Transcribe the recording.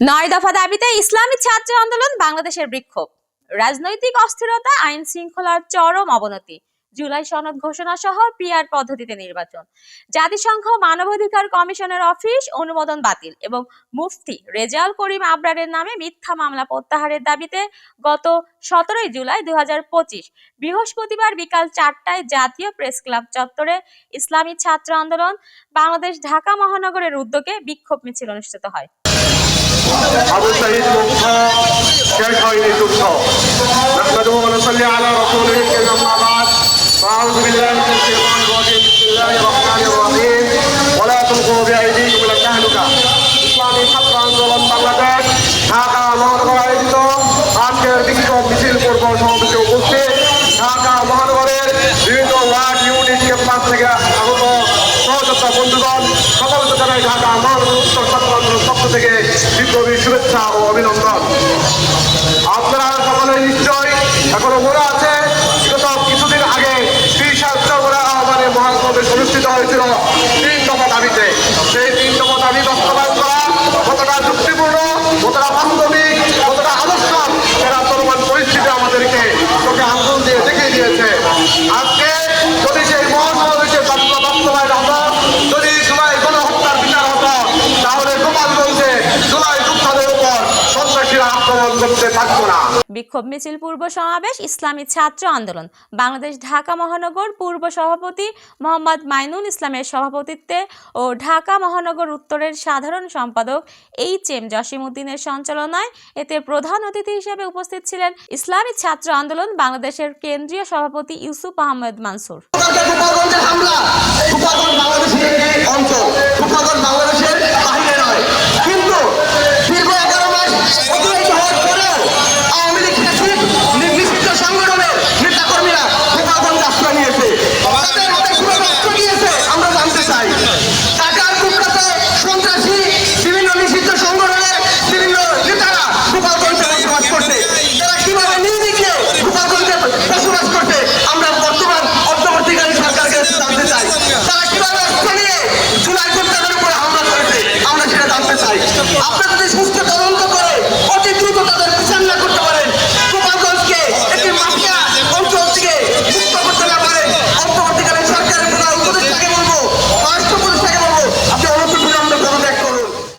নয় দফা দাবিতে ইসলামী ছাত্র আন্দোলন বাংলাদেশের বিক্ষোভ। রাজনৈতিক অস্থিরতা, আইন শৃঙ্খলার চরম অবনতি, জুলাই সনদ ঘোষণা সহ পিআর পদ্ধতিতে নির্বাচন। জাতিসংঘ মানবাধিকার কমিশনের অফিস অনুমোদন বাতিল এবং মুফতি রেজাউল করিম আবরারের নামে মিথ্যা মামলা প্রত্যাহারের দাবিতে গত সতেরোই জুলাই দু হাজার পঁচিশ বৃহস্পতিবার বিকাল চারটায় জাতীয় প্রেস ক্লাব চত্বরে ইসলামী ছাত্র আন্দোলন বাংলাদেশ ঢাকা মহানগরের উদ্যোগে বিক্ষোভ মিছিল অনুষ্ঠিত হয়। أبو سعيد مصطفى كيف عيني تبصى نحمده ونصلي على رسوله الكريم. বিপ্লবী শুভেচ্ছা ও অভিনন্দন। আপনারা সকলে নিশ্চয় এখন মনে আছে, বিগত কিছুদিন আগে ত্রিশ অক্টোবরের আহ্বানে মহাসমাবেশ অনুষ্ঠিত হয়েছিল তিন দফা দাবিতে। বিক্ষোভ মিছিল, পূর্ব সমাবেশ, ইসলামী ছাত্র আন্দোলন। বাংলাদেশ, ঢাকা মহানগর পূর্ব সভাপতি মোহাম্মদ মাইনুল ইসলামের সভাপতিত্বে ও ঢাকা মহানগর উত্তরের সাধারণ সম্পাদক এইচ এম জসিমউদ্দিনের সঞ্চালনায় এতে প্রধান অতিথি হিসেবে উপস্থিত ছিলেন ইসলামী ছাত্র আন্দোলন বাংলাদেশের কেন্দ্রীয় সভাপতি ইউসুফ আহমেদ মানসুর। আপনারা যদি